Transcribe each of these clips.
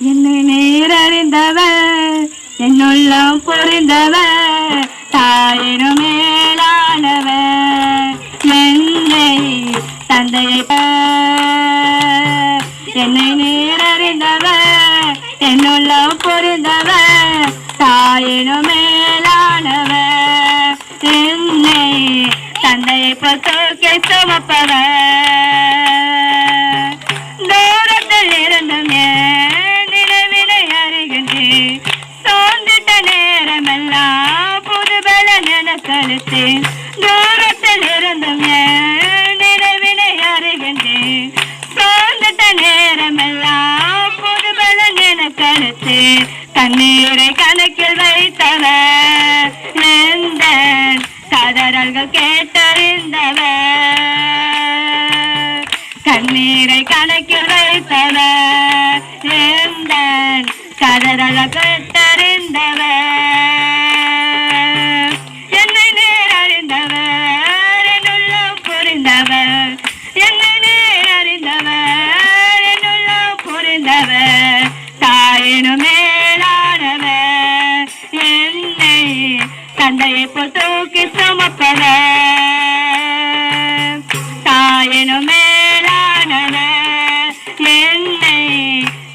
என்னை நேரறிந்தவர் என்னுள்ளம் புரிந்தவர் தாயினும் மேலானவர் என்னை தந்தையை என்னை நேரறிந்தவர் என்னுள்ளம் புரிந்தவர் தாயினும் மேலானவர் நினைக்கழுத்தேன் தூரத்தில் இருந்தும் நினைவினை அறிகின்றேன்? சோர்ந்திட்ட நேரமெல்லாம் புதுபல நினைக்கழுத்தேன் கண்ணீரை கணக்கில் வைத்தவர். எந்த கதறல்கள் கேட்டறிந்தவர். கண்ணீரை கணக்கில் வைத்தவர். எந்த கதறல கேட்டறிந்தவர். தாயினும் மேலானவர் என்னை தந்தையை போல் தூக்கி சுமப்பவர் தாயினும் மேலானவர் என்னை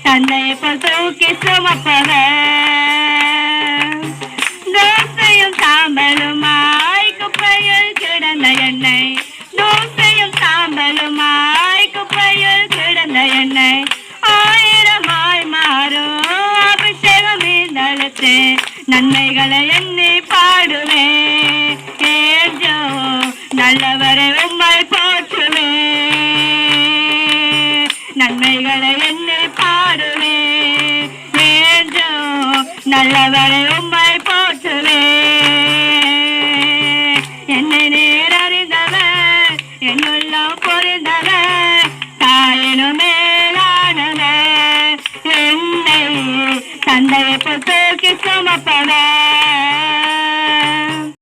தந்தையை போல் தூக்கி சுமப்பவர் மீந்தழுத்து நன்மைகளை எண்ணி பாடுவே ஏஜோ நல்லவரை உண்மை போற்றுவே நன்மைகளை எண்ணி பாடுவே ஏஜோ நல்லவரை உண்மை மேலானவர் என்னை தந்தையை போல் தூக்கி சுமப்பவர்